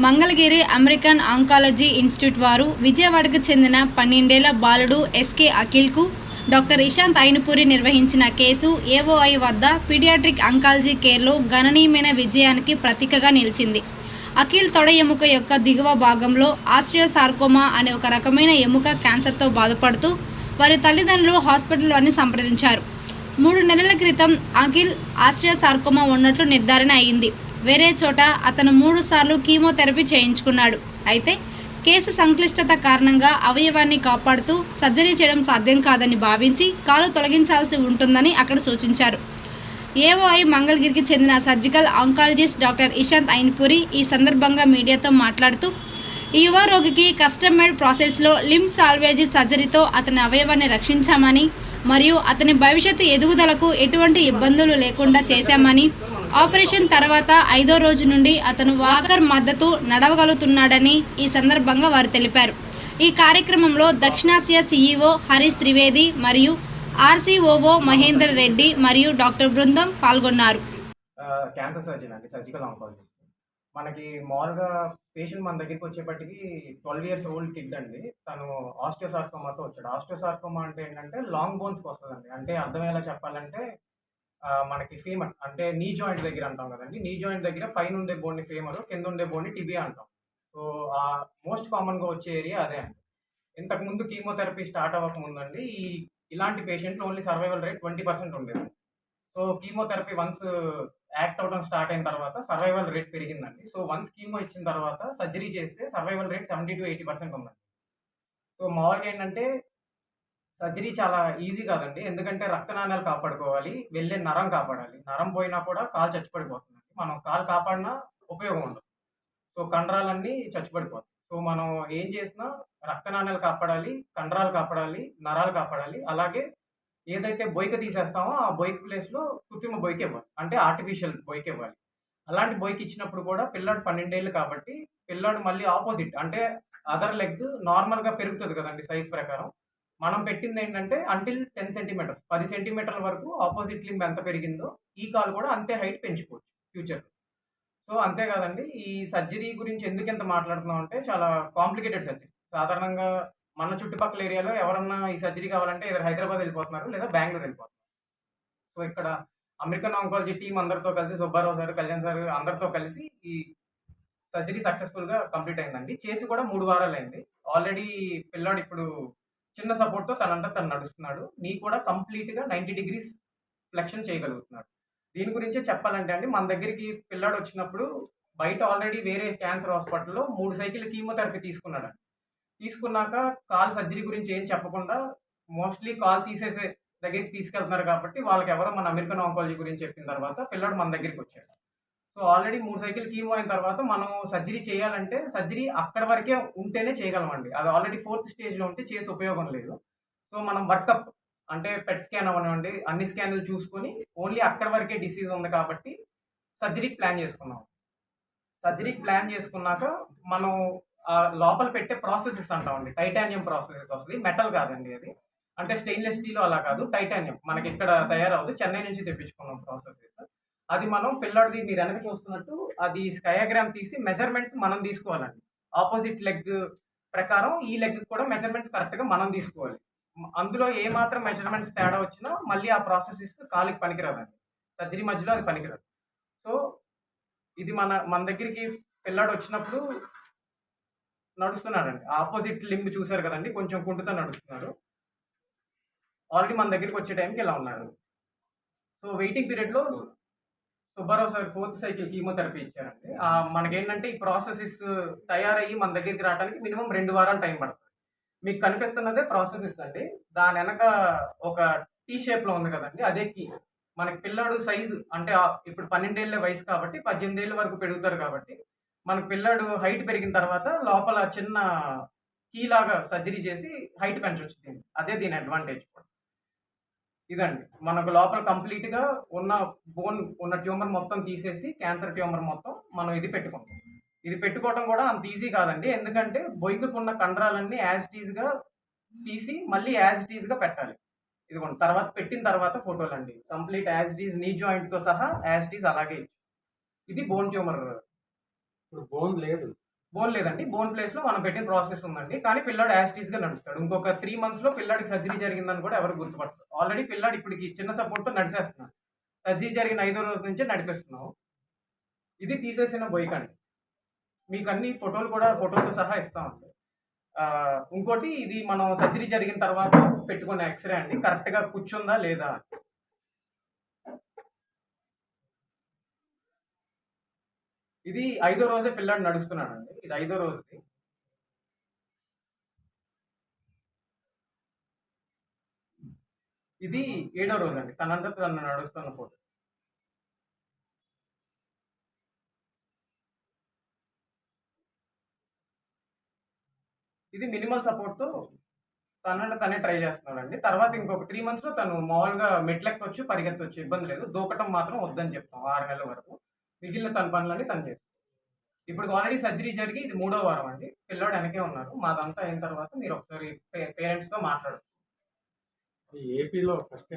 Mangalagiri American oncology institute వారు విజయవాడకు చెందిన పన్నెండేళ్ళ బాలుడు ఎస్కే అఖిల్కు డాక్టర్ ఇషాంత్ అయినపూరి నిర్వహించిన కేసు ఏఓఐ వద్ద పీడియాట్రిక్ అంకాలజీ కేర్లో గణనీయమైన విజయానికి ప్రతీకగా నిలిచింది. అఖిల్ తొడ ఎముక యొక్క దిగువ భాగంలో ఆస్ట్రియోసార్కోమా అనే ఒక రకమైన ఎముక క్యాన్సర్తో బాధపడుతూ వారి తల్లిదండ్రులు హాస్పిటల్లోని సంప్రదించారు. మూడు నెలల క్రితం అఖిల్ ఆస్ట్రియోసార్కోమా ఉన్నట్లు నిర్ధారణ అయింది. వేరే చోట అతను మూడు సార్లు కీమోథెరపీ చేయించుకున్నాడు. అయితే కేసు సంక్లిష్టత కారణంగా అవయవాన్ని కాపాడుతూ సర్జరీ చేయడం సాధ్యం కాదని భావించి కాలు తొలగించాల్సి ఉంటుందని అక్కడ సూచించారు. ఏఓఐ మంగళగిరికి చెందిన surgical oncologist doctor Ishant Ainapuri ఈ సందర్భంగా మీడియాతో మాట్లాడుతూ ఈ యువ రోగికి కస్టమ్ మేడ్ ప్రాసెస్లో లిమ్ సాల్వేజీ సర్జరీతో అతని అవయవాన్ని రక్షించామని మరియు అతని భవిష్యత్తు ఎదుగుదలకు ఎటువంటి ఇబ్బందులు లేకుండా చేశామని ఆపరేషన్ తర్వాత ఐదో రోజు నుండి అతను వాకర్ మద్దతు నడవగలుగుతున్నాడని ఈ సందర్భంగా వారు తెలిపారు. ఈ కార్యక్రమంలో దక్షిణాసియా సీఈఓ హరీష్ త్రివేది మరియు ఆర్సీఓఓ మహేందర్ రెడ్డి మరియు డాక్టర్ బృందం పాల్గొన్నారు. క్యాన్సర్ సర్జన్ అండి సర్జికల్ ఆంకాలజిస్ట్. మనకి మామూలుగా పేషెంట్ మన దగ్గరికి వచ్చేప్పటికి ట్వెల్వ్ ఇయర్స్ ఓల్డ్ కిడ్ అండి. తను ఆస్టియోసార్కోమాతో వచ్చాడు. ఆస్టియోసార్కోమా అంటే ఏంటంటే లాంగ్ బోన్స్కి వస్తుందండి. అంటే అర్థమయ్యేలా చెప్పాలంటే మనకి ఫీమర్ అంటే నీ జాయింట్ దగ్గర అంటాం కదండి. నీ జాయింట్ దగ్గర పైన ఉండే బోన్ని ఫేమర్ కింద ఉండే బోన్ని టిబియా అంటాం. సో ఆ మోస్ట్ కామన్గా వచ్చే ఏరియా అదే అండి. ఇంతకు ముందు కీమోథెరపీ స్టార్ట్ అవ్వకముందండి ఈ ఇలాంటి పేషెంట్లు only survival rate twenty percent ఉండేది. సో కీమోథెరపీ వన్స్ యాక్ట్ అవడం స్టార్ట్ అయిన తర్వాత సర్వైవల్ రేట్ పెరిగిందండి. సో వన్స్ కీమో ఇచ్చిన తర్వాత సర్జరీ చేస్తే survival rate seventy to eighty percent ఉందండి. సో మామూలుగా ఏంటంటే సర్జరీ చాలా ఈజీ కాదండి. ఎందుకంటే రక్తనాణాలు కాపాడుకోవాలి వెళ్ళే నరం కాపాడాలి. నరం పోయినా కూడా కాలు చచ్చిపడిపోతుంది మనం కాలు కాపాడినా ఉపయోగం ఉండదు. సో కండరాలన్నీ చచ్చిపడిపోతాయి. సో మనం ఏం చేసినా రక్తనాణాలు కాపాడాలి కండరాలు కాపాడాలి నరాలు కాపాడాలి. అలాగే ఏదైతే బొయ్క తీసేస్తామో ఆ బొయ్క ప్లేస్లో కృత్రిమ బొయ్క ఇవ్వాలి. అంటే ఆర్టిఫిషియల్ బొయ్క ఇవ్వాలి. అలాంటి బొయ్క ఇచ్చినప్పుడు కూడా పిల్లాడు పన్నెండేళ్ళు కాబట్టి పిల్లాడు మళ్ళీ ఆపోజిట్. అంటే అదర్ లెగ్ నార్మల్గా పెరుగుతుంది కదండి సైజ్ ప్రకారం. మనం పెట్టింది ఏంటంటే అంటిల్ టెన్ సెంటీమీటర్స్ పది సెంటీమీటర్ల వరకు ఆపోజిట్ లింబ్ ఎంత పెరిగిందో ఈ కాల్ కూడా అంతే హైట్ పెంచుకోవచ్చు ఫ్యూచర్ సో అంతేకాదండి ఈ సర్జరీ గురించి ఎందుకు ఎంత మాట్లాడుతున్నాం అంటే చాలా కాంప్లికేటెడ్ సర్జరీ సాధారణంగా మన చుట్టుపక్కల ఏరియాలో ఎవరన్నా ఈ సర్జరీ కావాలంటే either హైదరాబాద్ వెళ్ళిపోతున్నారు లేదా బెంగళూరు వెళ్ళిపోతున్నారు. సో ఇక్కడ అమెరికన్ ఆంకాలజీ టీం అందరితో కలిసి సుబ్బారావు సార్ కళ్యాణ్ సార్ అందరితో కలిసి ఈ సర్జరీ సక్సెస్ఫుల్గా కంప్లీట్ అయిందండి. చేసి కూడా మూడు వారాలు అయింది ఆల్రెడీ పిల్లాడు ఇప్పుడు చిన్న సపోర్ట్తో తనంతా తను నడుస్తున్నాడు. నీ కూడా కంప్లీట్గా నైంటీ డిగ్రీస్ ఫ్లెక్షన్ చేయగలుగుతున్నాడు. దీని గురించే చెప్పాలంటే అండి మన దగ్గరికి పిల్లాడు వచ్చినప్పుడు బయట ఆల్రెడీ వేరే క్యాన్సర్ హాస్పిటల్లో మూడు సైకిల్ కీమోథెరపీ తీసుకున్నాడు తీసుకున్నాక కాల్ సర్జరీ గురించి ఏం చెప్పకుండా మోస్ట్లీ కాల్ తీసేసే దగ్గరికి తీసుకెళ్తున్నారు కాబట్టి వాళ్ళకి ఎవరో మన అమెరికన్ ఆంకాలజీ గురించి చెప్పిన తర్వాత పిల్లాడు మన దగ్గరికి వచ్చాడు. సో ఆల్రెడీ మూడు సైకిల్ కీమో అయిన తర్వాత మనం సర్జరీ చేయాలంటే సర్జరీ అక్కడ వరకే ఉంటేనే చేయగలమండి. అది ఆల్రెడీ ఫోర్త్ స్టేజ్లో ఉంటే చేసి ఉపయోగం లేదు. సో మనం వర్కప్ అంటే పెట్ స్కాన్ అవనివ్వండి అన్ని స్కాన్లు చూసుకొని ఓన్లీ అక్కడ వరకే డిసీజ్ ఉంది కాబట్టి సర్జరీకి ప్లాన్ చేసుకున్నాం. సర్జరీకి ప్లాన్ చేసుకున్నాక మనం లోపల పెట్టే ప్రాసెసెస్ అంటామండి. టైటానియం ప్రాసెసెస్ వస్తుంది. మెటల్ కాదండి అది. అంటే స్టెయిన్లెస్ స్టీల్ అలా కాదు. టైటానియం మనకి ఇక్కడ తయారవుతుంది. చెన్నై నుంచి తెప్పించుకున్నాం ప్రాసెసెస్. అది మనం పిల్లడిది మీరు వెనక చూస్తున్నట్టు అది స్కయాగ్రామ్ తీసి మెజర్మెంట్స్ మనం తీసుకోవాలండి. ఆపోజిట్ లెగ్ ప్రకారం ఈ లెగ్ కూడా మెజర్మెంట్స్ కరెక్ట్గా మనం తీసుకోవాలి. అందులో ఏ మాత్రం మెజర్మెంట్స్ తేడా వచ్చినా మళ్ళీ ఆ ప్రాసెస్ ఇస్తే కాలుకి పనికిరాదండి. సర్జరీ మధ్యలో అది పనికిరాదు. సో ఇది మన మన దగ్గరికి పిల్లాడు వచ్చినప్పుడు నడుస్తున్నాడండి. ఆపోజిట్ లింబ్ చూసారు కదండి కొంచెం కుంటుతో నడుస్తున్నారు. ఆల్రెడీ మన దగ్గరికి వచ్చే టైంకి ఇలా ఉన్నాడు. సో వెయిటింగ్ పీరియడ్లో Subbarao sir fourth cycle chemotherapy ఇచ్చారండి. మనకేంటంటే ఈ ప్రాసెసెస్ తయారయ్యి మన దగ్గరికి రావడానికి మినిమం రెండు వారాలు టైం పడుతుంది. మీకు కనిపిస్తున్నదే ప్రాసెసెస్ అండి. దాని వెనక ఒక టీ షేప్లో ఉంది కదండి అదే కీ. మనకి పిల్లాడు సైజు అంటే ఇప్పుడు పన్నెండేళ్ళ వయసు కాబట్టి పద్దెనిమిది ఏళ్ళ వరకు పెరుగుతారు కాబట్టి మన పిల్లాడు హైట్ పెరిగిన తర్వాత లోపల చిన్న కీ లాగా సర్జరీ చేసి హైట్ పెంచవచ్చు దీన్ని. అదే దీని అడ్వాంటేజ్ కూడా. ఇదండి. మనకు లోపల కంప్లీట్గా ఉన్న బోన్ ఉన్న ట్యూమర్ మొత్తం తీసేసి క్యాన్సర్ ట్యూమర్ మొత్తం మనం ఇది పెట్టుకుంటాం. ఇది పెట్టుకోవడం కూడా అంత ఈజీ కాదండి. ఎందుకంటే బొయ్యకున్న కండరాలన్నీ యాజ్ టీజ్ తీసి మళ్ళీ యాజ్ టీజ్ పెట్టాలి. ఇదిగోండి తర్వాత పెట్టిన తర్వాత ఫోటోలు అండి. కంప్లీట్ యాజ్ టీజ్ నీ జాయింట్తో సహా యాజ్ టీజ్ అలాగే ఇచ్చి. ఇది బోన్ ట్యూమర్ ఇప్పుడు బోన్ లేదు. బోన్ లేదండి. బోన్ ప్లేస్లో మనం పెట్టిన ప్రాసెస్ ఉందండి. కానీ పిల్లాడు యాస్టీస్గా నడుస్తాడు. ఇంకొక త్రీ మంత్స్లో పిల్లాడికి సర్జరీ జరిగిందని కూడా ఎవరు గుర్తుపడతారు ఆల్రెడీ పిల్లాడు ఇప్పటికి చిన్న సపోర్ట్తో నడిచేస్తున్నాడు. సర్జరీ జరిగిన ఐదో రోజు నుంచే నడిపిస్తున్నావు. ఇది తీసేసిన బొయ్యిక అండి. మీకు అన్ని ఫోటోలు కూడా ఫోటోతో సహా ఇస్తామండి ఆ, ఇంకోటి ఇది మనం సర్జరీ జరిగిన తర్వాత పెట్టుకున్న ఎక్స్రే అండి. కరెక్ట్గా కూర్చుందా లేదా? ఇది ఐదో రోజే పిల్లాడు నడుస్తున్నాడండి. ఇది ఐదో రోజుది. ఇది ఏడో రోజు అండి తనంతా తను నడుస్తున్న ఫోటో. ఇది మినిమల్ సపోర్ట్తో తనంటే తనే ట్రై చేస్తున్నాడండి. తర్వాత ఇంకొక త్రీ మంత్స్లో తను మామూలుగా మెట్లెక్కొచ్చు పరిగెత్తవచ్చు ఇబ్బంది లేదు. దూకటం మాత్రం వద్దని చెప్తాం. ఆరు నెలల వరకు. మిగిలిన తన పనులన్నీ తను చేస్తుంది ఇప్పుడు ఆల్రెడీ సర్జరీ జరిగి ఇది మూడో వారం అండి. పిల్లోడు వెనకే ఉన్నారు. మాదంతా అయిన తర్వాత మీరు ఒకసారి పేరెంట్స్తో మాట్లాడచ్చు. ఏపీలో ఫస్ట్